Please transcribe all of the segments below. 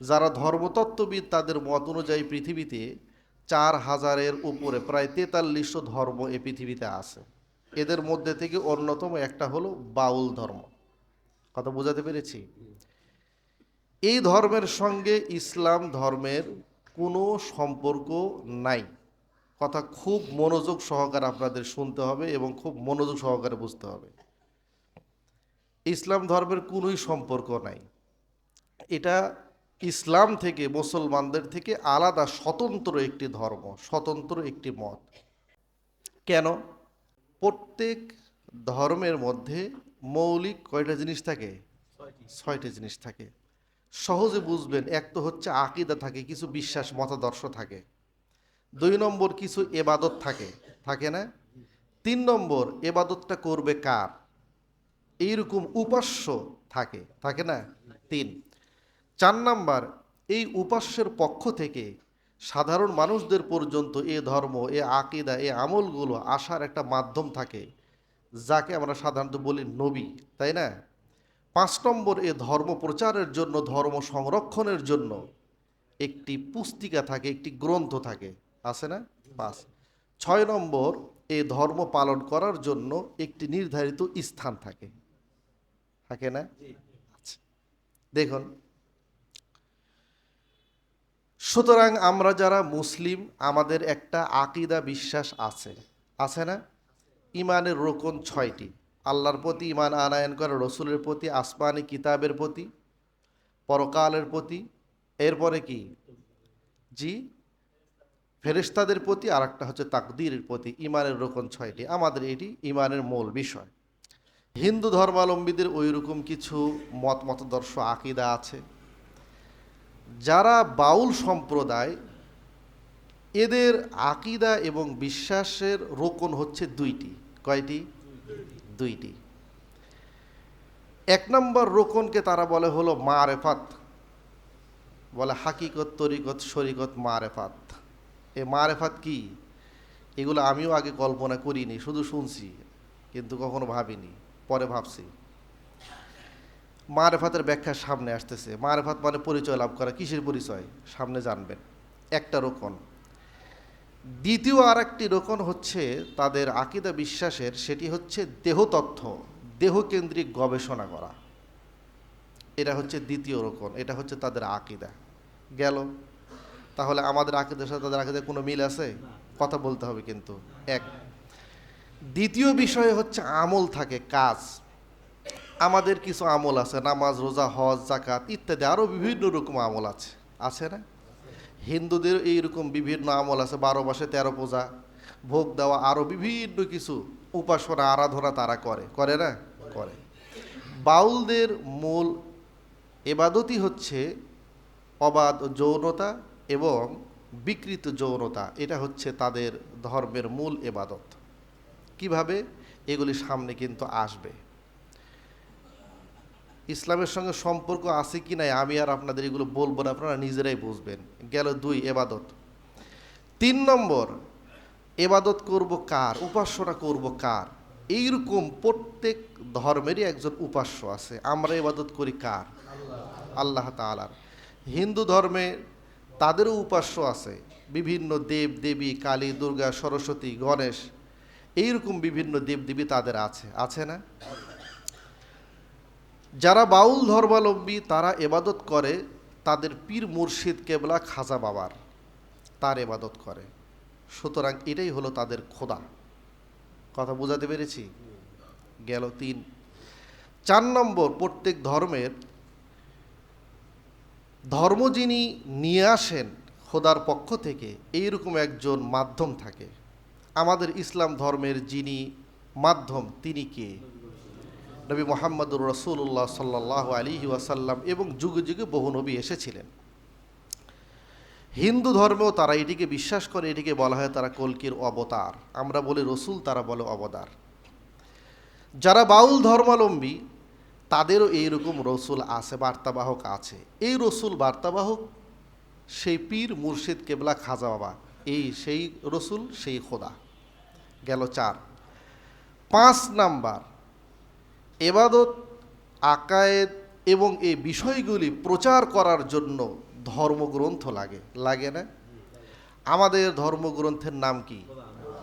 যারা ধর্মতত্ত্ববিদ, তাদের মত অনুযায়ী পৃথিবীতে চার হাজারের উপরে প্রায় তেতাল্লিশশো ধর্ম এ পৃথিবীতে আছে। এদের মধ্যে থেকে অন্যতম একটা হলো বাউল ধর্ম। কথা বোঝাতে পেরেছি? এই ধর্মের সঙ্গে ইসলাম ধর্মের কোনো সম্পর্ক নাই। কথা খুব মনোযোগ সহকারে আপনাদের শুনতে হবে এবং খুব মনোযোগ সহকারে বুঝতে হবে। ইসলাম ধর্মের কোনোই সম্পর্ক নাই। এটা ইসলাম থেকে মুসলমানদের থেকে আলাদা স্বতন্ত্র একটি ধর্ম স্বতন্ত্র একটি মত। কেন? প্রত্যেক ধর্মের মধ্যে মৌলিক কয়টা জিনিস থাকে? ছয়টি। জিনিস থাকে। সহজে বুঝবেন এক তো হচ্ছে আকিদা থাকে কিছু বিশ্বাস মতাদর্শ থাকে। দুই নম্বর কিছু এবাদত থাকে। থাকে না? তিন নম্বর এবাদতটা করবে কার? এইরকম উপাস্য থাকে। থাকে না? তিন। চার নাম্বার এই উপাস্যের পক্ষ থেকে সাধারণ মানুষদের পর্যন্ত এ ধর্ম এ আকিদা এ আমলগুলো আসার একটা মাধ্যম থাকে যাকে আমরা সাধারণত বলি নবী তাই না? পাঁচ নম্বর এ ধর্ম প্রচারের জন্য ধর্ম সংরক্ষণের জন্য একটি পুস্তিকা থাকে একটি গ্রন্থ থাকে আছে না? পাঁচ। ছয় নম্বর এ ধর্ম পালন করার জন্য একটি নির্ধারিত স্থান থাকে থাকে না? আচ্ছা। দেখুন সুতরাং আমরা যারা মুসলিম, আমাদের একটা আকিদা বিশ্বাস আছে। আছে না? ইমানের রোকন ছয়টি। আল্লাহর প্রতি ইমান আনায়ন করা, রসুলের প্রতি, আসমানি কিতাবের প্রতি, পরকালের প্রতি। এরপরে কি? জি? ফেরেশতাদের প্রতি আর একটা হচ্ছে তাকদীরের প্রতি ইমানের রোকন ছয়টি। আমাদের এটি ইমানের মূল বিষয়। হিন্দু ধর্মাবলম্বীদের ওই রকম কিছু মত মতদর্শ, আকিদা আছে। যারা বাউল সম্প্রদায়, এদের আকিদা এবং বিশ্বাসের রোকন হচ্ছে দুইটি। কয়টি? দুইটি। এক নম্বর রোকনকে তারা বলে হলো মারেফাত। বলে হাকিকত, তরিকত, শরিকত, মারেফাত। এ মারেফাত কি? এগুলো আমিও আগে কল্পনা করিনি, শুধু শুনছি, কিন্তু কখনো ভাবিনি, পরে ভাবছি। মারেফাতের ব্যাখ্যা সামনে আসতেছে। মারেফাত মানে পরিচয় লাভ করা, কিসের পরিচয়? সামনে জানবেন। একটা রোকন। দ্বিতীয় আর একটি রোকন হচ্ছে তাদের আকিদা বিশ্বাসের, সেটি হচ্ছে দেহতত্ত্ব, দেহকেন্দ্রিক গবেষণা করা। এটা হচ্ছে দ্বিতীয় রোকন, এটা হচ্ছে তাদের আকিদা। গেল? তাহলে আমাদের আকিদের সাথে তাদের আকিদের কোনো মিল আছে? কথা বলতে হবে কিন্তু। এক। দ্বিতীয় বিষয় হচ্ছে আমল থাকে, কাজ। আমাদের কিছু আমল আছে, নামাজ, রোজা, হজ জাকাত ইত্যাদি আরও বিভিন্ন রকম আমল আছে। আছে না? হিন্দুদের এইরকম বিভিন্ন আমল আছে, বারো মাসে তেরো পূজা, ভোগ দেওয়া আরও বিভিন্ন কিছু উপাসনা, আরাধনা তারা করে। করে না? করে। বাউলদের মূল এবাদতই হচ্ছে অবাধ যৌনতা এবং বিকৃত যৌনতা। এটা হচ্ছে তাদের ধর্মের মূল এবাদত। কীভাবে? এগুলি সামনে কিন্তু আসবে। ইসলামের সঙ্গে সম্পর্ক আছে কি নাই, আমি আর আপনাদের এগুলো বলব না, আপনারা নিজেরাই বুঝবেন। গেল দুই, এবাদত। তিন নম্বর, এবাদত করব কার? উপাসনা করব কার? এইরকম প্রত্যেক ধর্মেরই একজন উপাস্য আছে। আমরা এবাদত করি কার? আল্লাহ তালার হিন্দু ধর্মে তাদেরও উপাস্য আছে। বিভিন্ন দেব, দেবী, কালী, দুর্গা, সরস্বতী, গণেশ, এইরকম বিভিন্ন দেবদেবী তাদের আছে। আছে না? যারা বাউল ধর্মাবলম্বী, তারা এবাদত করে, তাদের পীর মুর্শিদ কেবলা খাজা বাবার, তার এবাদত করে। সুতরাং এটাই হলো তাদের খোদা। কথা বোঝাতে পেরেছি? গেল তিন। চার নম্বর, প্রত্যেক ধর্মের ধর্ম যিনি নিয়ে আসেন খোদার পক্ষ থেকে, এইরকম একজন মাধ্যম থাকে। আমাদের ইসলাম ধর্মের যিনি মাধ্যম, তিনি কে? নবী মোহাম্মদুর রসুল্লাহ সাল্লাহ আলী ওয়াসাল্লাম এবং যুগে যুগে বহু নবী এসেছিলেন। হিন্দু ধর্মেও তারা এটিকে বিশ্বাস করে, এটিকে বলা হয় তারা কলকির অবতার। আমরা বলি রসুল, তারা বলে অবতার। যারা বাউল ধর্মাবলম্বী, তাদেরও এইরকম রসুল আছে, বার্তাবাহক আছে। এই রসুল বার্তাবাহক, সেই পীর মুর্শিদ কেবলা খাজা বাবা। এই সেই রসুল, সেই খোদা। গেল চার। পাঁচ নাম্বার এবাদত, আকায়েদ এবং এই বিষয়গুলি প্রচার করার জন্য ধর্মগ্রন্থ লাগে লাগে না? আমাদের ধর্মগ্রন্থের নাম কি?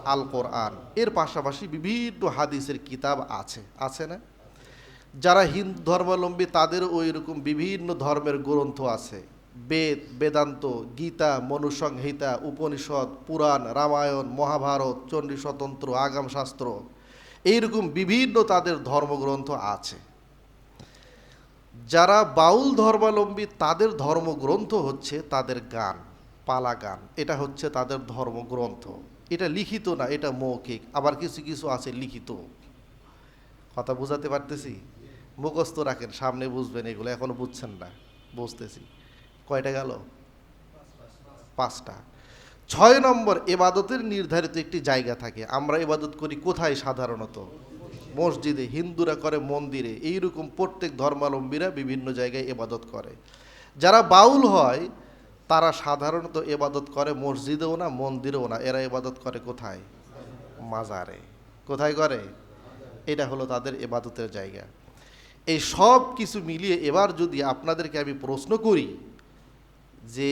আল কোরআন এর পাশাপাশি বিভিন্ন হাদিসের কিতাব আছে আছে না? যারা হিন্দু ধর্মাবলম্বী, তাদের ওই রকম বিভিন্ন ধর্মের গ্রন্থ আছে। বেদ, বেদান্ত, গীতা, মনুসংহিতা, উপনিষদ, পুরাণ, রামায়ণ, মহাভারত চণ্ডী স্বতন্ত্র আগাম শাস্ত্র এইরকম বিভিন্ন তাদের ধর্মগ্রন্থ আছে। যারা বাউল ধর্মাবলম্বী তাদের ধর্মগ্রন্থ হচ্ছে তাদের গান, পালা গান। এটা হচ্ছে তাদের ধর্মগ্রন্থ। এটা লিখিত না, এটা মৌখিক। আবার কিছু কিছু আছে লিখিত। কথা বোঝাতে পারতেছি? মুখস্থ রাখেন, সামনে বুঝবেন এগুলো। এখনও বুঝছেন না, বুঝতেছি। কয়টা গেল? পাঁচটা। ছয় নম্বর, এবাদতের নির্ধারিত একটি জায়গা থাকে। আমরা এবাদত করি কোথায় সাধারণত? মসজিদে, হিন্দুরা করে মন্দিরে। এইরকম প্রত্যেক ধর্মাবলম্বীরা বিভিন্ন জায়গায় এবাদত করে। যারা বাউল হয়, তারা সাধারণত এবাদত করে মসজিদেও না, মন্দিরেও না। এরা এবাদত করে কোথায়? মাজারে। কোথায় করে? এটা হলো তাদের এবাদতের জায়গা। এই সব কিছু মিলিয়ে এবার যদি আপনাদেরকে আমি প্রশ্ন করি যে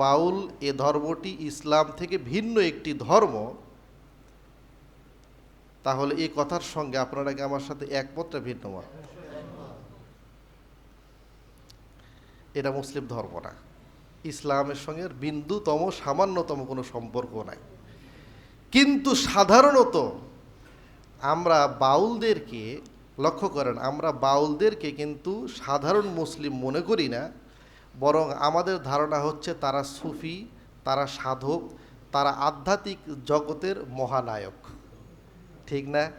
বাউল এ ধর্মটি ইসলাম থেকে ভিন্ন একটি ধর্ম, তাহলে এই কথার সঙ্গে আপনারা কি আমার সাথে একমত ভিন্ন মত? এটা মুসলিম ধর্ম না। ইসলামের সঙ্গে বিন্দুতম সামান্যতম কোনো সম্পর্ক নাই। কিন্তু সাধারণত আমরা বাউলদেরকে লক্ষ্য করেন, আমরা বাউলদেরকে কিন্তু সাধারণ মুসলিম মনে করি না। বরং আমাদের ধারণা হচ্ছে তারা সুফি, তারা সাধক, তারা আধ্যাত্মিক জগতের মহানায়ক। ঠিক না?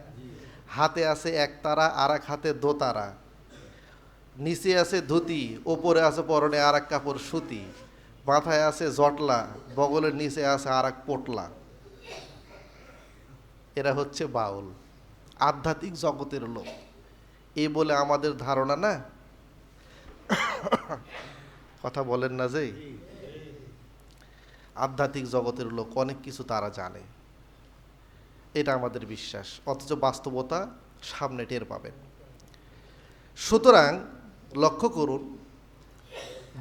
হাতে আছে এক তারা আর এক হাতে দোতারা নিচে আছে ধুতি, ওপরে আছে পরনে আর এক কাপড় সুতি। মাথায় আছে জটলা, বগলের নিচে আছে আর এক পোটলা। এরা হচ্ছে বাউল, আধ্যাত্মিক জগতের লোক। এ বলে আমাদের ধারণা না? কথা বলেন না যে? আধ্যাত্মিক জগতের লোক অনেক কিছু তারা জানে। এটা আমাদের বিশ্বাস, অথচ বাস্তবতা সামনে টের পাবেন। সুতরাং লক্ষ্য করুন,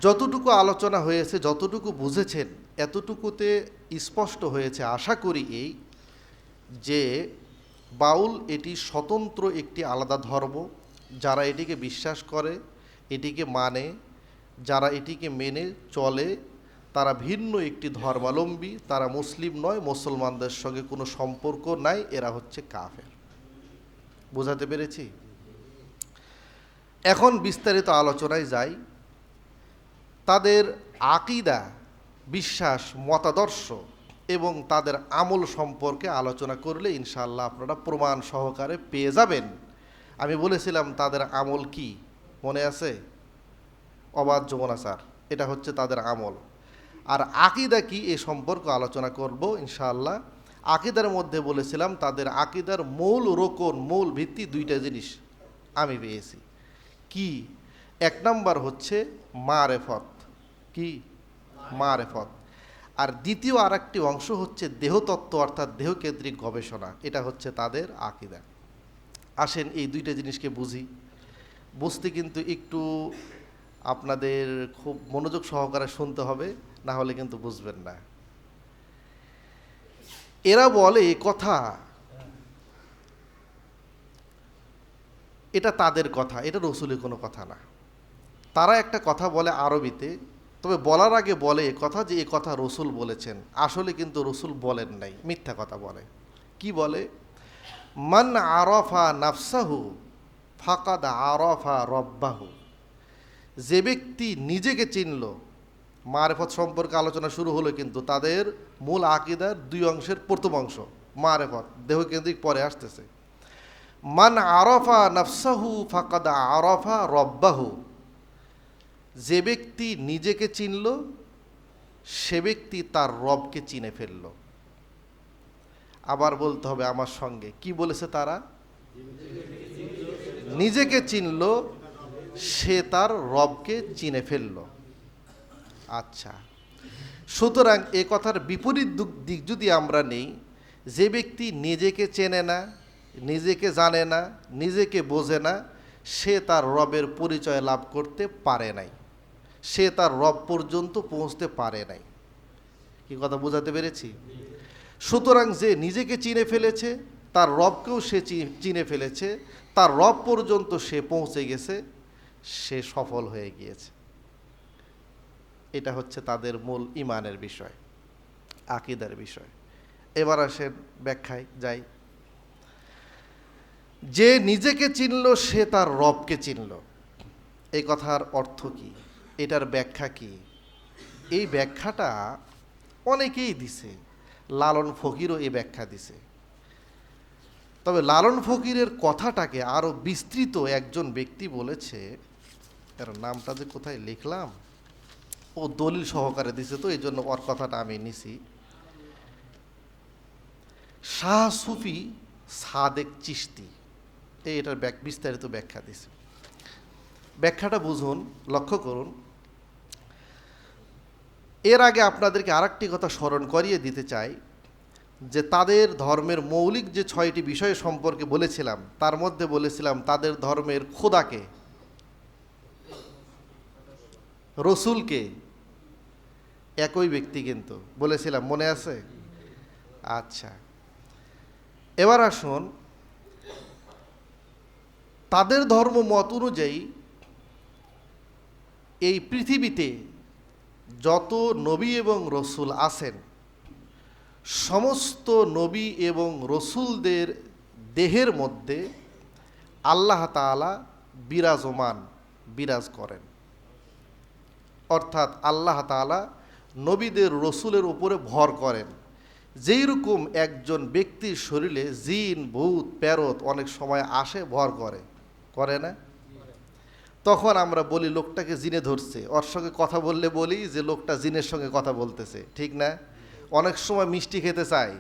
যতটুকু আলোচনা হয়েছে, যতটুকু বুঝেছেন, এতটুকুতে স্পষ্ট হয়েছে। আশা করি এই যে বাউল এটি স্বতন্ত্র একটি আলাদা ধর্ম, যারা এটিকে বিশ্বাস করে, এটিকে মানে যারা এটিকে মেনে চলে, তারা ভিন্ন একটি ধর্মাবলম্বী, তারা মুসলিম নয়, মুসলমানদের সঙ্গে কোনো সম্পর্ক নাই, এরা হচ্ছে কাফের। বোঝাতে পেরেছি? এখন বিস্তারিত আলোচনায় যাই। তাদের আকিদা, বিশ্বাস, মতাদর্শ এবং তাদের আমল সম্পর্কে আলোচনা করলে ইনশাল্লাহ আপনারা প্রমাণ সহকারে পেয়ে যাবেন। আমি বলেছিলাম তাদের আমল কি, মনে আছে? অবাধ যমুনাচার এটা হচ্ছে তাদের আমল। আর আকিদা কি? এ সম্পর্ক আলোচনা করব, ইনশাআল্লাহ। আকিদার মধ্যে বলেছিলাম, তাদের আকিদার মূল রোকন, মূল ভিত্তি দুইটা জিনিস আমি পেয়েছি। কি? এক নাম্বার হচ্ছে মারেফত। কি? মারেফত। আর দ্বিতীয় আর একটি অংশ হচ্ছে দেহতত্ত্ব, অর্থাৎ দেহকেন্দ্রিক গবেষণা। এটা হচ্ছে তাদের আকিদা। আসেন এই দুইটা জিনিসকে বুঝি। বুঝতে কিন্তু একটু আপনাদের খুব মনোযোগ সহকারে শুনতে হবে, না হলে কিন্তু বুঝবেন না। এরা বলে, কথা। এটা তাদের কথা, এটা রসুলের কোনো কথা না। তারা একটা কথা বলে আরবিতে, তবে বলার আগে বলে কথা যে, এ কথা রসুল বলেছেন। আসলে কিন্তু রসুল বলেন নাই, মিথ্যা কথা বলে। কি বলে? মান আরফা নাফসাহু, ফাকাদ আরফা রব্বাহু। যে ব্যক্তি নিজেকে চিনল, মারেফত সম্পর্কে আলোচনা শুরু হলো কিন্তু তাদের মূল আকিদার দুই অংশের প্রথম অংশ, মারেফত, দেহকেন্দ্রিক পরে আসতেছে। মান আরফা নফসাহু ফাকাদ আরফা রব্বাহু। যে ব্যক্তি নিজেকে চিনল, সে ব্যক্তি তার রবকে চিনে ফেলল। আবার বলতে হবে আমার সঙ্গে, কি বলেছে তারা? নিজেকে চিনল সে তার রবকে চিনে ফেলল। আচ্ছা সুতরাং এ কথার বিপরীত দুক- যদি আমরা নেই, যে ব্যক্তি নিজেকে চেনে না, নিজেকে জানে না, নিজেকে বোঝে না, সে তার রবের পরিচয় লাভ করতে পারে নাই। সে তার রব পর্যন্ত পৌঁছতে পারে নাই। কি কথা বোঝাতে পেরেছি? সুতরাং যে নিজেকে চিনে ফেলেছে, তার রবকেও সে চিনে ফেলেছে, তার রব পর্যন্ত সে পৌঁছে গেছে সে সফল হয়ে গিয়েছে। এটা হচ্ছে তাদের মূল ইমানের বিষয়, আকিদার বিষয়। এবার আসেন ব্যাখ্যায় যাই। যে নিজেকে চিনল, সে তার রবকে চিনল। এই কথার অর্থ কি? এটার ব্যাখ্যা কি? এই ব্যাখ্যাটা অনেকেই দিছে। লালন ফকিরও এই ব্যাখ্যা দিছে। তবে লালন ফকিরের কথাটাকে আরও বিস্তৃত একজন ব্যক্তি বলেছে এর নামটা যে কোথায় লিখলাম, ও দলিল সহকারে দিছে তো এই জন্য ওর কথাটা আমি নিছি। শাহ সুফি সাদেক চিস্তি এটার ব্যাক বিস্তারিত ব্যাখ্যা দিছে। ব্যাখ্যাটা বুঝুন, লক্ষ্য করুন। এর আগে আপনাদেরকে আরেকটি কথা স্মরণ করিয়ে দিতে চাই, যে তাদের ধর্মের মৌলিক যে ছয়টি বিষয় সম্পর্কে বলেছিলাম, তার মধ্যে বলেছিলাম তাদের ধর্মের খোদাকে। রসুলকে, একই ব্যক্তি কিন্তু। বলেছিলাম, মনে আছে? আচ্ছা। এবার আসুন, তাদের ধর্ম মত অনুযায়ী এই পৃথিবীতে যত নবী এবং রসুল আছেন, সমস্ত নবী এবং রসুলদের দেহের মধ্যে আল্লাহ তাআলা বিরাজমান, বিরাজ করেন। অর্থাৎ আল্লাহ তাআলা নবীদের রসুলের উপরে ভর করেন। যেই রকম একজন ব্যক্তির শরীরে জিন, ভূত প্যারত অনেক সময় আসে, ভর করে। করে না? তখন আমরা বলি, লোকটাকে জিনে ধরছে। ওর সঙ্গে কথা বললে বলি যে, লোকটা জিনের সঙ্গে কথা বলতেছে। ঠিক না? অনেক সময় মিষ্টি খেতে চায়।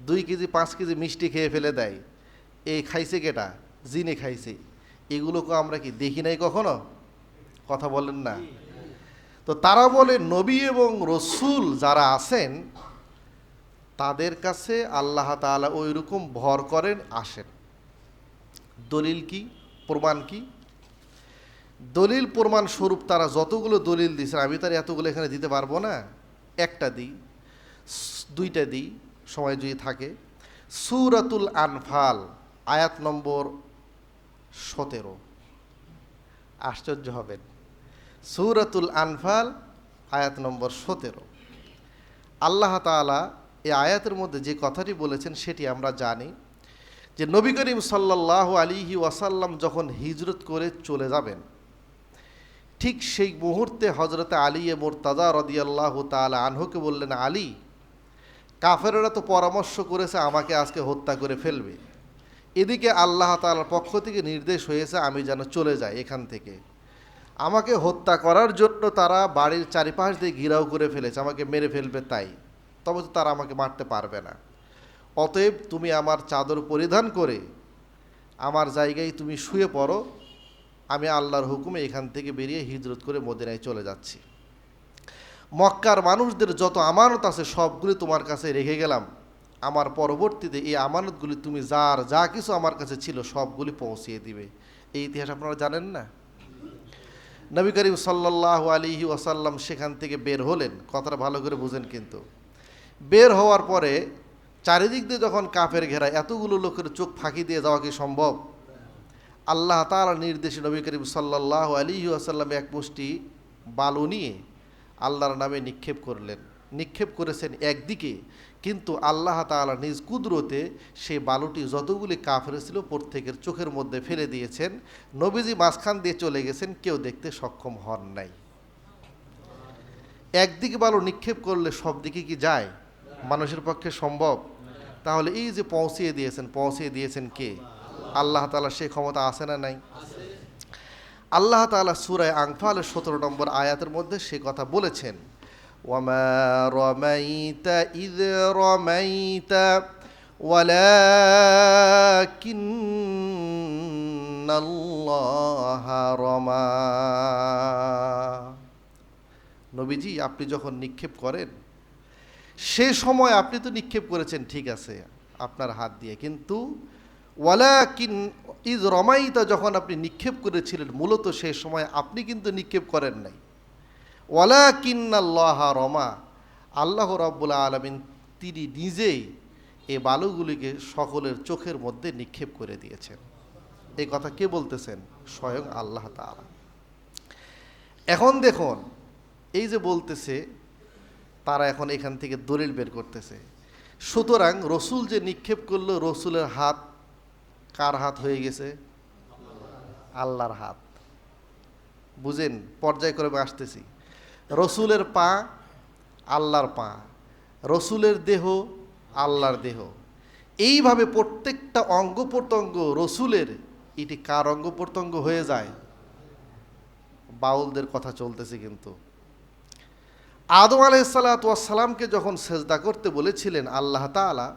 দুই কেজি, পাঁচ কেজি মিষ্টি খেয়ে ফেলে দেয়। এই খাইছে কেটা? জিনে খাইছে। এগুলোকে আমরা কি দেখি নাই কখনো? কথা বলেন না। তো তারা বলে, নবী এবং রসুল যারা আছেন, তাদের কাছে আল্লাহ তাআলা ওই রকম ভর করেন, আসেন। দলিল কি? প্রমাণ কি? দলিল প্রমাণ স্বরূপ তারা যতগুলো দলিল দিয়েছেন, আমি তার এতগুলো এখানে দিতে পারব না। একটা দিই, দুইটা দিই, সময় যদি থাকে। সুরাতুল আনফাল, আয়াত নম্বর সতেরো। আশ্চর্য হবেন। সুরাতুল আনফাল, আয়াত নম্বর সতেরো। আল্লাহ তাআলা এই আয়াতের মধ্যে যে কথাটি বলেছেন সেটি আমরা জানি যে নবী করিম সাল্লাল্লাহু আলিহি ওয়াসাল্লাম যখন হিজরত করে চলে যাবেন, ঠিক সেই মুহূর্তে হজরতে আলী এ মোরতাজা রদিয়াল্লাহ তাআলা আনহুকে বললেন, আলী, কাফেরেরা তো পরামর্শ করেছে আমাকে আজকে হত্যা করে ফেলবে। এদিকে আল্লাহ তাআলার পক্ষ থেকে নির্দেশ হয়েছে আমি যেন চলে যাই এখান থেকে। আমাকে হত্যা করার জন্য তারা বাড়ির চারিপাশ দিয়ে ঘিরাও করে ফেলেছে, আমাকে মেরে ফেলবে তাই। তবে তো তারা আমাকে মারতে পারবে না। অতএব তুমি আমার চাদর পরিধান করে আমার জায়গায় তুমি শুয়ে পড়ো, আমি আল্লাহর হুকুমে এখান থেকে বেরিয়ে হিজরত করে মদিনায় চলে যাচ্ছি। মক্কার মানুষদের যত আমানত আছে, সবগুলি তোমার কাছে রেখে গেলাম। আমার পরবর্তীতে এই আমানতগুলি তুমি যার যা কিছু আমার কাছে ছিল, সবগুলি পৌঁছিয়ে দিবে। এই ইতিহাস আপনারা জানেন না? নবী করিম সাল্লাহ আলিহি ওয়াসাল্লাম সেখান থেকে বের হলেন। কথাটা ভালো করে বুঝেন কিন্তু। বের হওয়ার পরে চারিদিক দিয়ে যখন কাফের ঘেরা, এতগুলো লোকের চোখ ফাঁকি দিয়ে যাওয়া কি সম্ভব? আল্লাহ তার নির্দেশে নবী করিম সাল্লাহ আলী আসাল্লাম এক মুষ্টি বালু নিয়ে আল্লাহর নামে নিক্ষেপ করলেন। নিক্ষেপ করেছেন একদিকে, কিন্তু আল্লাহ তাআলা নিজ কুদরতে সেই বালুটি যতগুলি কাফের ছিল প্রত্যেকের চোখের মধ্যে ফেলে দিয়েছেন। নবীজি মাঝখান দিয়ে চলে গেছেন, কেউ দেখতে সক্ষম হন নাই। একদিকে বালু নিক্ষেপ করলে সব দিকে কি যায়? মানুষের পক্ষে সম্ভব? তাহলে এই যে পৌঁছিয়ে দিয়েছেন পৌঁছিয়ে দিয়েছেন কে? আল্লাহ তাআলা সে ক্ষমতা আছে না নাই? আল্লাহ তাআলা সুরায় আংফালের সতেরো নম্বর আয়াতের মধ্যে সে কথা বলেছেন ওয়ামা রমাইতা ইদ রমাইতা ওয়ালাকিন্নাল্লাহ রমা নবীজি, আপনি যখন নিক্ষেপ করেন, সে সময় আপনি তো নিক্ষেপ করেছেন, ঠিক আছে, আপনার হাত দিয়ে। কিন্তু ওয়ালাকিন ইজ রমাইতা যখন আপনি নিক্ষেপ করেছিলেন, মূলত সে সময় আপনি কিন্তু নিক্ষেপ করেন নাই। ওয়ালা কিন্নাল্লাহ রমা। আল্লাহ রব্বুল আলমিন তিনি নিজেই এই বালুগুলিকে সকলের চোখের মধ্যে নিক্ষেপ করে দিয়েছেন। এই কথা কে বলতেছেন? স্বয়ং আল্লাহ তাআলা। এখন দেখুন, এই যে বলতেছে, তারা এখন এখান থেকে দলিল বের করতেছে। সুতরাং রসুল যে নিক্ষেপ করল, রসুলের হাত কার হাত হয়ে গেছে? আল্লাহর হাত। বুঝেন, পর্যায়ক্রমে আসতেছি। রসুলের পা, আল্লাহর পা। রসুলের দেহ, আল্লাহর দেহ। এইভাবে প্রত্যেকটা অঙ্গ প্রত্যঙ্গ রসুলের, এটি কার অঙ্গ প্রত্যঙ্গ হয়ে যায়? বাউলদের কথা চলতেছে কিন্তু। আদম আলাইসাল্লাতামকে যখন সেজদা করতে বলেছিলেন আল্লাহ তাআলা,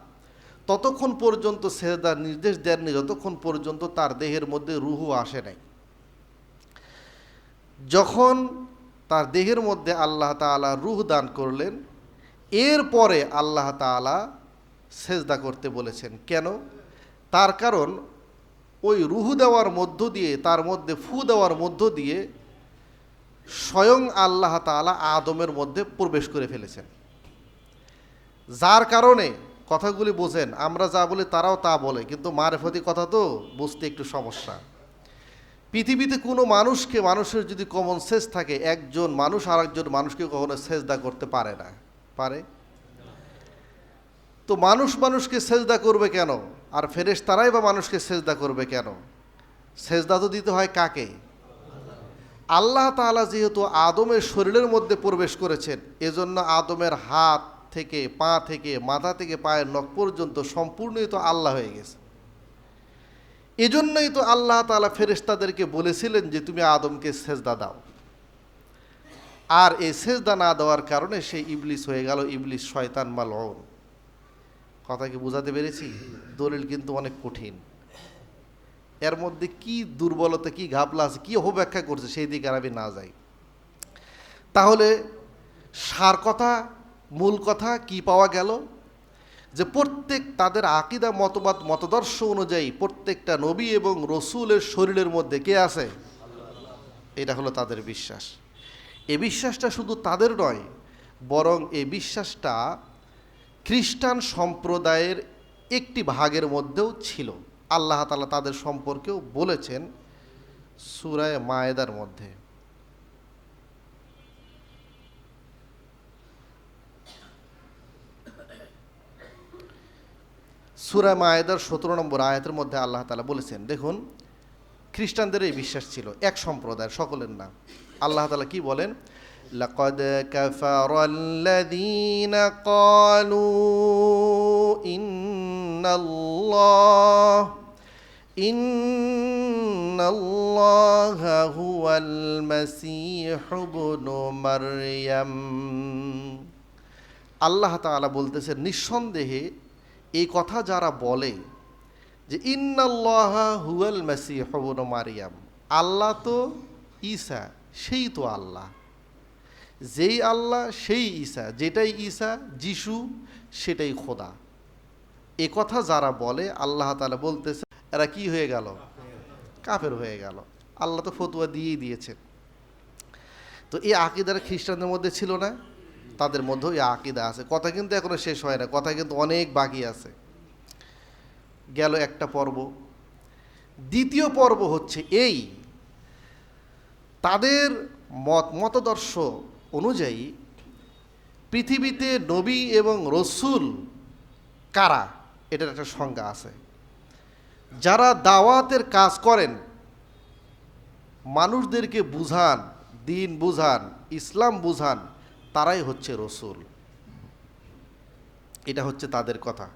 ততক্ষণ পর্যন্ত সেজদার নির্দেশ দেননি, যতক্ষণ পর্যন্ত তার দেহের মধ্যে রুহু আসে নাই। যখন তার দেহের মধ্যে আল্লাহ তাআলা রুহ দান করলেন। এরপরে আল্লাহ তাআলা সেজদা করতে বলেছেন। কেন? তার কারণ ওই রুহ দেওয়ার মধ্য দিয়ে, তার মধ্যে ফু দেওয়ার মধ্য দিয়ে স্বয়ং আল্লাহ তাআলা আদমের মধ্যে প্রবেশ করে ফেলেছেন। যার কারণে কথাগুলি বোঝেন, আমরা যা বলি তারাও তা বলে, কিন্তু মারেফতি কথা তো বুঝতে একটু সমস্যা। পৃথিবীতে কোনো মানুষকে, মানুষের যদি কমন সেন্স থাকে, একজন মানুষ আর একজন মানুষকে কখনো সেজদা করতে পারে না। পারে? তো মানুষ মানুষকে সেজদা করবে কেন? আর ফেরেশ তারাই বা মানুষকে সেজদা করবে কেন? সেজদা তো দিতে হয় কাকে? আল্লাহ তাআলা যেহেতু আদমের শরীরের মধ্যে প্রবেশ করেছেন, এজন্য আদমের হাত থেকে, পা থেকে, মাথা থেকে, পায়ের নখ পর্যন্ত সম্পূর্ণই তো আল্লাহ হয়ে গেছে। এজন্যই তো আল্লাহ তালা ফেরেশতাদেরকে বলেছিলেন যে তুমি আদমকে সেজদা দাও। আর এই সেজদা না দেওয়ার কারণে সে ইবলিস হয়ে গেল, ইবলিস শয়তান মাল কথা কি বোঝাতে পেরেছি? দলিল কিন্তু অনেক কঠিন। এর মধ্যে কি দুর্বলতা, কি ঘাপলা আছে, কি অপব্যাখ্যা করছে, সেই দিকে আর আমি না যাই। তাহলে সার কথা, মূল কথা কি পাওয়া গেল? যে প্রত্যেক তাদের আকিদা, মতবাদ, মতদর্শ অনুযায়ী প্রত্যেকটা নবী এবং রসুলের শরীরের মধ্যে কে আছে? এটা হলো তাদের বিশ্বাস। এ বিশ্বাসটা শুধু তাদের নয়, বরং এ বিশ্বাসটা খ্রিস্টান সম্প্রদায়ের একটি ভাগের মধ্যেও ছিল। আল্লাহ তালা তাদের সম্পর্কেও বলেছেন সুরায় মায়েদার মধ্যে। সুরায় মায়েদার সতেরো নম্বর আয়াতের মধ্যে আল্লাহ তালা বলেছেন দেখুন খ্রিস্টানদের এই বিশ্বাস ছিল এক সম্প্রদায় সকলের না আল্লাহ তালা কি বলেন لقد كفر الذين قالوا إن الله إن الله هو المسيح ابن مريم আল্লাহ তাআলা বলতেছেন নিঃসন্দেহে এই কথা যারা বলে যে ইন্নাল্লাহ হুয়াল মাসিহ ইবনু মারিয়াম, আল্লাহ তো ঈসা, সেই তো আল্লাহ। যেই আল্লাহ, সেই ঈসা, যেটাই ঈসা, যিশু, সেটাই খোদা। এ কথা যারা বলে, আল্লাহ তাআলা বলতেছে, এরা কি হয়ে গেল? কাফের হয়ে গেল। আল্লাহ তো ফতুয়া দিয়েই দিয়েছেন। তো এই আকিদার খ্রিস্টানদের মধ্যে ছিল না? তাদের মধ্যেও এই আকিদা আছে। কথা কিন্তু এখনও শেষ হয় না, কথা কিন্তু অনেক বাকি আছে। গেল একটা পর্ব। দ্বিতীয় পর্ব হচ্ছে এই। তাদের মত, মতদর্শ অনুযায়ী পৃথিবীতে নবী এবং রসুল কারা? এটার একটা সংজ্ঞা আছে। যারা দাওয়াতের কাজ করেন, মানুষদেরকে বুঝান, দিন বুঝান, ইসলাম বুঝান তারাই হচ্ছে রসুল। এটা হচ্ছে তাদের কথা।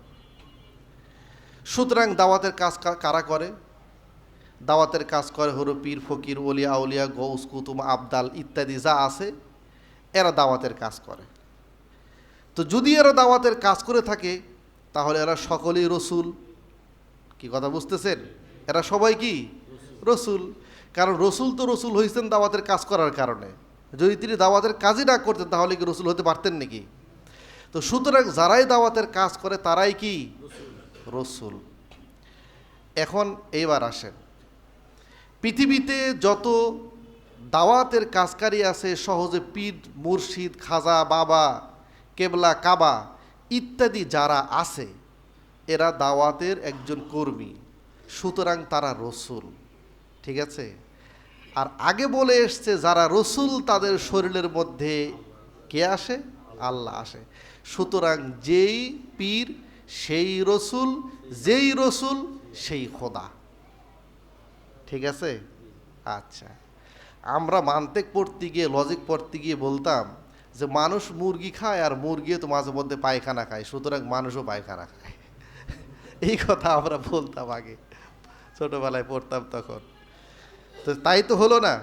সুতরাং দাওয়াতের কাজ কারা করে? দাওয়াতের কাজ করে হলো পীর, ফকির, ওলিয়া, আউলিয়া, গৌস, কুতুম, আবদাল ইত্যাদি যা আছে, এরা দাওয়াতের কাজ করে। তো যদি এরা দাওয়াতের কাজ করে থাকে, তাহলে এরা সকলেই রসুল। কি কথা বুঝতেছেন? এরা সবাই কি? রসুল। কারণ রসুল তো রসুল হয়েছেন দাওয়াতের কাজ করার কারণে। যদি তিনি দাওয়াতের কাজই না করতেন, তাহলে কি রসুল হতে পারতেন নাকি? তো সুতরাং যারাই দাওয়াতের কাজ করে, তারাই কি? রসুল। এখন এইবার আসেন। পৃথিবীতে যত দাওয়াতের কাজকারী আছে, সহজে পীর, মুর্শিদ, খাজা, বাবা, কেবলা, কাবা ইত্যাদি যারা আছে, এরা দাওয়াতের একজন কর্মী। সুতরাং তারা রসুল। ঠিক আছে? আর আগে বলে এসছে যারা রসুল তাদের শরীরের মধ্যে কে আসে? আল্লাহ আসে। সুতরাং যেই পীর, সেই রসুল, যেই রসুল, সেই খোদা। ঠিক আছে? আচ্ছা। আমরা মানতেক পড়তে গিয়ে লজিক পড়তে গিয়ে বলতাম যে মানুষ মুরগি খায় আর মুরগিও তো মাঝে মধ্যে পায়খানা খায়, সুতরাং মানুষও পায়খানা খায়। এই কথা আমরা বলতাম আগে। ছোটবেলায় পড়তাম তখন। তো তাই তো হলো না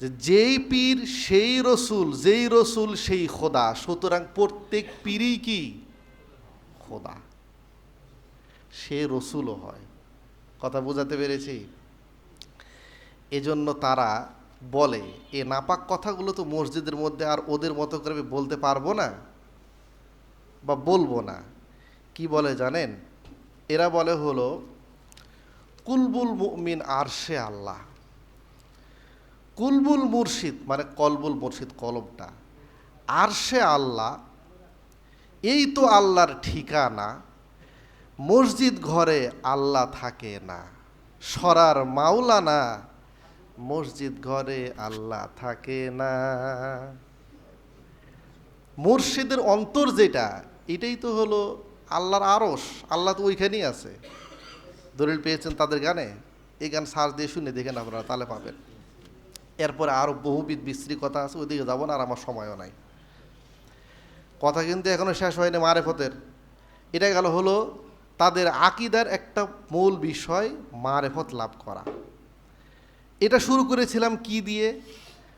যে যেই পীর, সেই রসুল, যেই রসুল, সেই খোদা। সুতরাং প্রত্যেক পীরই কি? খোদা। সে রসুলও হয়। কথা বোঝাতে পেরেছি? এজন্য তারা বলে, এ নাপাক কথাগুলো তো মসজিদের মধ্যে আর ওদের মতো করে বলতে পারব না বা বলব না। কি বলে জানেন? এরা বলে হলো কুলবুল মুমিন আরশে আল্লাহ। কুলবুল মুর্শিদ মানে কলবুল মুর্শিদ, কলমটা। আরশে আল্লাহ, এই তো আল্লাহর ঠিকানা, মসজিদ ঘরে আল্লাহ থাকে না। সরার মাওলানা, মসজিদ ঘরে আল্লাহ থাকে না। মুর্শিদের অন্তর যেটা, এটাই তো হলো আল্লাহর আরস আল্লাহ তো ওইখানেই আছে। দলিল পেয়েছেন তাদের গানে? এই গান সার্চ দিয়ে শুনে দেখেন আপনারা তাহলে পাবেন। এরপরে আরও বহুবিধ বিশ্রী কথা আছে ওইদিকে যাব না আর আমার সময়ও নাই। কথা কিন্তু এখনও শেষ হয়নি মারেফতের। এটা গেল হলো তাদের আকিদার একটা মূল বিষয়, মারেফত লাভ করা। এটা শুরু করেছিলাম কি দিয়ে?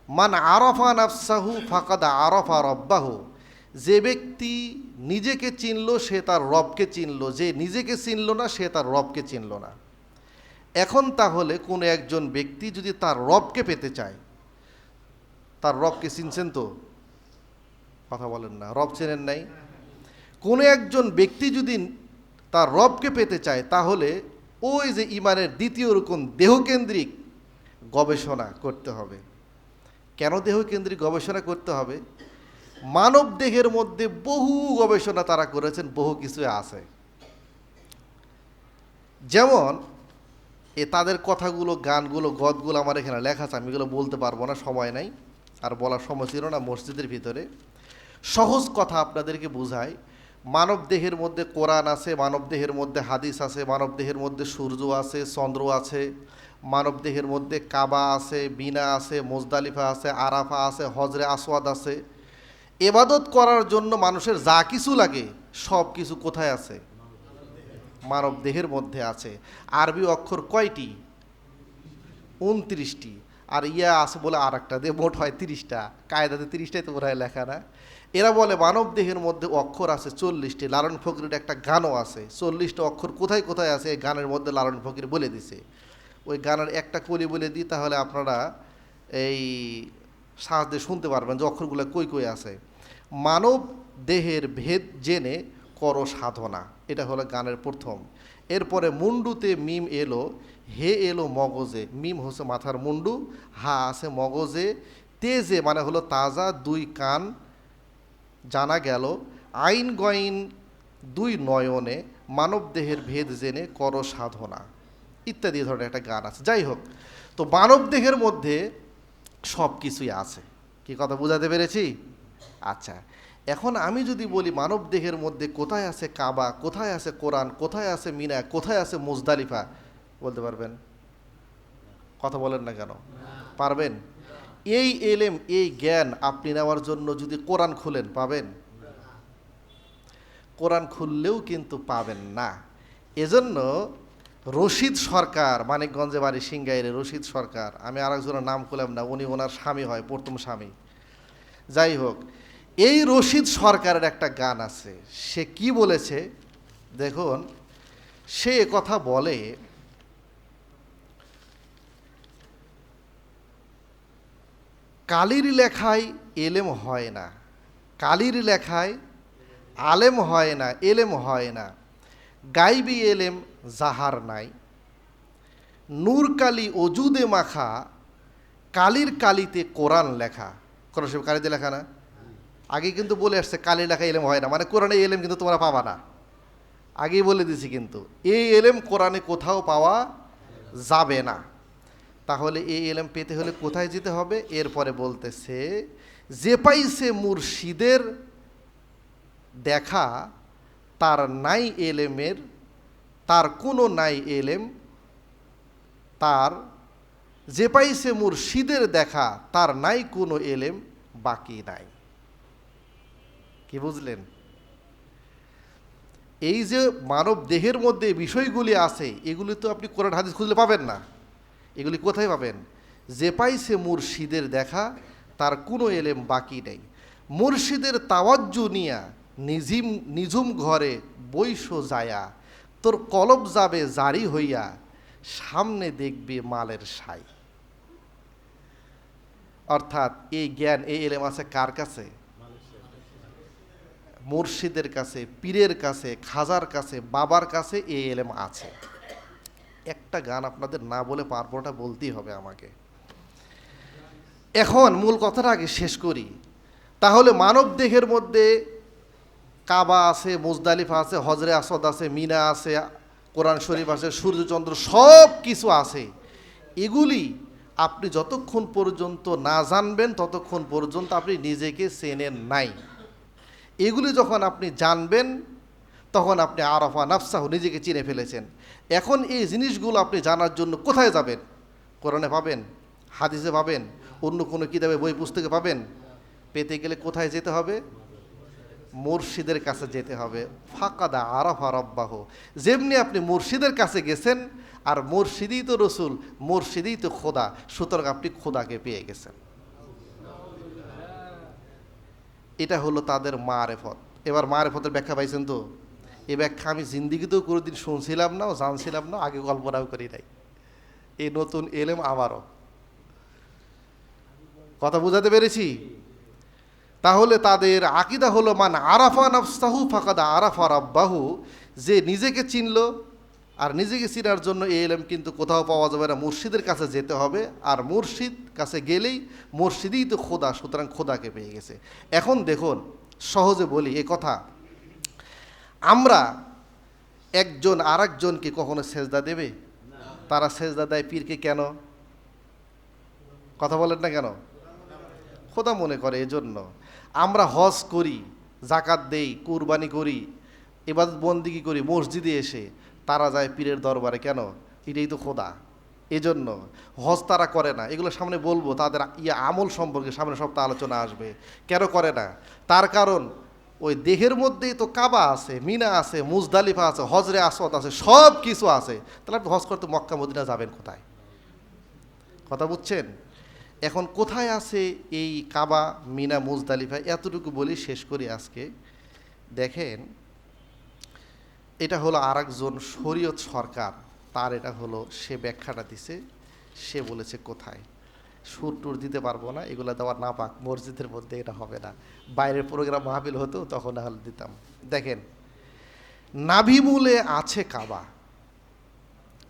মান আরফা নাফসাহু ফাকাদা আরফা রব্বাহু। যে ব্যক্তি নিজেকে চিনল, সে তার রবকে চিনল। যে নিজেকে চিনল না, সে তার রবকে চিনল না। এখন তাহলে কোনো একজন ব্যক্তি যদি তার রবকে পেতে চায়, তার রবকে চিনছেন তো? কথা বলেন না, রব চেনেন নাই? কোনো একজন ব্যক্তি যদি তার রবকে পেতে চায়, তাহলে ওই যে ইমানের দ্বিতীয় রকম দেহকেন্দ্রিক গবেষণা করতে হবে। কেন দেহকেন্দ্রিক গবেষণা করতে হবে? মানব দেহের মধ্যে বহু গবেষণা তারা করেছেন, বহু কিছু আছে। যেমন, এ তাদের কথাগুলো, গানগুলো, গদগুলো আমার এখানে লেখা আছে, আমি এগুলো বলতে পারব না, সময় নাই, আর বলার সময় ছিল না মসজিদের ভিতরে। সহজ কথা আপনাদেরকে বোঝায় মানব দেহের মধ্যে কোরআন আছে, মানব দেহের মধ্যে হাদিস আছে, মানব দেহের মধ্যে সূর্য আছে, চন্দ্র আছে, মানব দেহের মধ্যে কাবা আছে বিনা আছে, মোজদালিফা আছে, আরাফা আছে হজরে আসওয়াদ আছে। এবাদত করার জন্য মানুষের যা কিছু লাগে, সব কিছু কোথায় আছে? মানব দেহের মধ্যে আছে। আরবি অক্ষর কয়টি? উনত্রিশটি। আর ইয়া আছে বলে আর একটা দিয়ে মোট হয় তিরিশটা। কায়দাতে তিরিশটাই তো বোধহয় লেখা না। এরা বলে মানব দেহের মধ্যে অক্ষর আছে চল্লিশটি। লালন ফকিরের একটা গানও আছে। চল্লিশটা অক্ষর কোথায় কোথায় আছে এই গানের মধ্যে লালন ফকির বলে দিছে। ওই গানের একটা কলি বলে দিই, তাহলে আপনারা এই সাহায্যে শুনতে পারবেন যে অক্ষরগুলো কই কই আছে। মানব দেহের ভেদ জেনে কর সাধনা। এটা হলো গানের প্রথম। এরপরে মুন্ডুতে মিম এলো, হে এলো মগজে। মিম হচ্ছে মাথার মুন্ডু, হা আছে মগজে। তেজে মানে হলো তাজা দুই কান জানা গেল। আইন গইন দুই নয়নে মানব দেহের ভেদ জেনে কর সাধনা। ইত্যাদি ধরনের একটা গান আছে। যাই হোক, তো মানব দেহের মধ্যে সব কিছুই আছে। কি কথা বোঝাতে পেরেছি? আচ্ছা এখন আমি যদি বলি মানব দেহের মধ্যে কোথায় আছে কাবা, কোথায় আছে কোরআন, কোথায় আছে মিনা কোথায় আছে মুজদালিফা, বলতে পারবেন? কথা বলেন না কেন? পারবেন? এই এলেম, এই জ্ঞান আপনি নেওয়ার জন্য যদি কোরআন খুলেন, পাবেন? কোরআন খুললেও কিন্তু পাবেন না। এজন্য রশিদ সরকার মানিকগঞ্জে বাড়ি সিংগাইরে রশিদ সরকার, আমি আরেকজনের নাম খুলাম না, উনি ওনার স্বামী হয়, প্রথম স্বামী। যাই হোক, এই রশিদ সরকারের একটা গান আছে। সে কি বলেছে? দেখুন, সে কথা বলে, কালির লেখায় এলেম হয় না, কালির লেখায় আলেম হয় না, এলেম হয় না। গাইবি এলেম জাহার নাই। নূর কালি অজুদে মাখা, কালির কালিতে কোরআন লেখা। কোরআন শরীফ কালিতে লেখা না। আগে কিন্তু বলে আসছে কালি লেখা এলেম হয় না। মানে কোরআনে এলেম কিন্তু তোমরা পাবা না। আগেই বলে দিছি কিন্তু, এই এলেম কোরআনে কোথাও পাওয়া যাবে না। তাহলে এই এলেম পেতে হলে কোথায় যেতে হবে? এরপরে বলতেছে, যে পাইছে মুর্শিদের দেখা, তার নাই এলেমের, তার কোনো নাই এলেম, তার যে পাইছে মুর্শিদের দেখা, তার নাই কোনো এলেম বাকি নাই। কি বুঝলেন? এই যে মানব দেহের মধ্যে বিষয়গুলি আছে, এগুলি তো আপনি কোরআন হাদিস খুঁজলে পাবেন না। এগুলি কোথায় পাবেন? যে পাইছে মুর্শিদের দেখা, তার কোনো এলেম বাকি নেই। মুর্শিদের তাওয়াজ্জু নিয়া নিজিম নিঝুম ঘরে বৈশ যায়া, তোর কলব যাবে জারি হইয়া সামনে দেখবে মালের সাই। অর্থাৎ এই জ্ঞান, এই এলেম আছে কার কাছে? মুর্শিদের কাছে, পীরের কাছে, খাজার কাছে, বাবার কাছে এই এলেম আছে। একটা গান আপনাদের না বলে পারব না বলতেই হবে আমাকে। এখন মূল কথাটা আগে শেষ করি। তাহলে মানব দেহের মধ্যে কাবা আছে, মুজদালিফা আছে হজরে আসদ আছে, মিনা আছে, কোরআন শরীফ আছে, সূর্যচন্দ্র সব কিছু আছে। এগুলি আপনি যতক্ষণ পর্যন্ত না জানবেন, ততক্ষণ পর্যন্ত আপনি নিজেকে চেনেন নাই। এগুলি যখন আপনি জানবেন, তখন আপনি আরফা নাফসাহ নিজেকে চিনে ফেলেছেন। এখন এই জিনিসগুলো আপনি জানার জন্য কোথায় যাবেন? কোরআনে পাবেন? হাদিসে পাবেন? অন্য কোনো কিতাবে, বই, পুস্তকে পাবেন? পেতে গেলে কোথায় যেতে হবে? মুর্শিদের কাছে যেতে হবে। ফাঁকাদা আরফা রব্বাহ। যেমনি আপনি মুর্শিদের কাছে গেছেন, আর মুর্শিদই তো রসুল মুর্শিদই তো খোদা, সুতরাং আপনি খোদাকে পেয়ে গেছেন। এটা হলো তাদের মারেফত। এবার মারেফতের ব্যাখ্যা পাইছেন তো? এই ব্যাখ্যা আমি জিন্দিগিতেও কোনোদিন শুনছিলাম না, জানছিলাম না, আগে কল্পনাও করি নাই। এই নতুন এলেম আমারও। কথা বুঝাতে পেরেছি? তাহলে তাদের আকিদা হলো, মান আরাফা নফসাহু ফাকাদা আরাফা রাব্বাহু যে নিজেকে চিনল আর নিজেকে চিনার জন্য এই এলেম কিন্তু কোথাও পাওয়া যাবে না। মুর্শিদের কাছে যেতে হবে আর মুর্শিদ কাছে গেলেই মুর্শিদই তো খোদা, সুতরাং খোদাকে পেয়ে গেছে। এখন দেখুন, সহজে বলি এ কথা। আমরা একজন আর একজনকে কখনো সেজদা দেবে? তারা সেজদা দেয় পীরকে কেন? কথা বলেন না কেন? খোদা মনে করে এজন্য। আমরা হজ করি জাকাত দেই, কুরবানি করি এবাদত বন্দিগি করি, মসজিদে এসে তারা যায় পীরের দরবারে কেন? এটাই তো খোদা। এজন্য হজ তারা করে না। এগুলো সামনে বলব, তাদের ইয়া আমল সম্পর্কে সামনে সপ্তাহ আলোচনা আসবে। কেন করে না? তার কারণ ওই দেহের মধ্যেই তো কাবা আছে, মিনা আছে, মুজদালিফা আছে, হজরে আসত আছে সব কিছু আছে। তাহলে আপনি হজ করতে মক্কা, মদিনা যাবেন কোথায়? কথা বুঝছেন? এখন কোথায় আছে এই কাবা মিনা মুজদালিফা? এতটুকু বলি শেষ করি আজকে। দেখেন, এটা হলো আর একজন শরীয়ত সরকার। তার এটা হলো, সে ব্যাখ্যাটা দিছে, সে বলেছে কোথায়? সুর টুর দিতে পারব না, এগুলো দেওয়ার না পাক মসজিদের মধ্যে এটা হবে না। বাইরের প্রোগ্রাম মাহফিল হতো, তখন হলে দিতাম। দেখেন, নাভিমূলে আছে কাবা।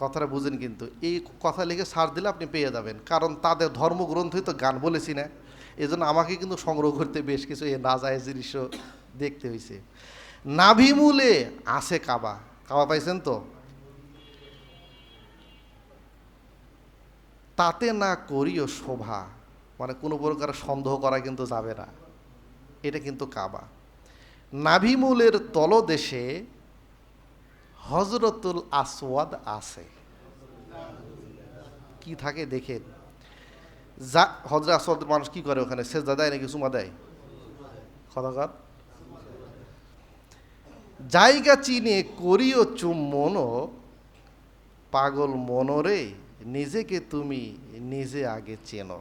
কথাটা বুঝেন কিন্তু। এই কথা লিখে সার দিলে আপনি পেয়ে যাবেন। কারণ তাদের ধর্মগ্রন্থই তো গান বলেছি না। এই জন্য আমাকে কিন্তু সংগ্রহ করতে বেশ কিছু এ না যায় জিনিসও দেখতে হয়েছে নাভিমূলে আছে কাবা। কাবা পাইছেন তো? তাতে না করিও শোভা। মানে কোনো প্রকার সন্দেহ করা কিন্তু যাবে না। এটা কিন্তু কাবা। নাভিমূলের তলদেশে হজরতুল আসওয়াদ আছে। কি থাকে দেখেন যা, হজরত আসওয়াদ মানুষ কি করে ওখানে? সেজদা দেয় নাকি চুমা দেয়? কথাকার জায়গা চিনে করিও চুম্বন পাগল মনরে নিজেকে তুমি নিজে আগে চেনো।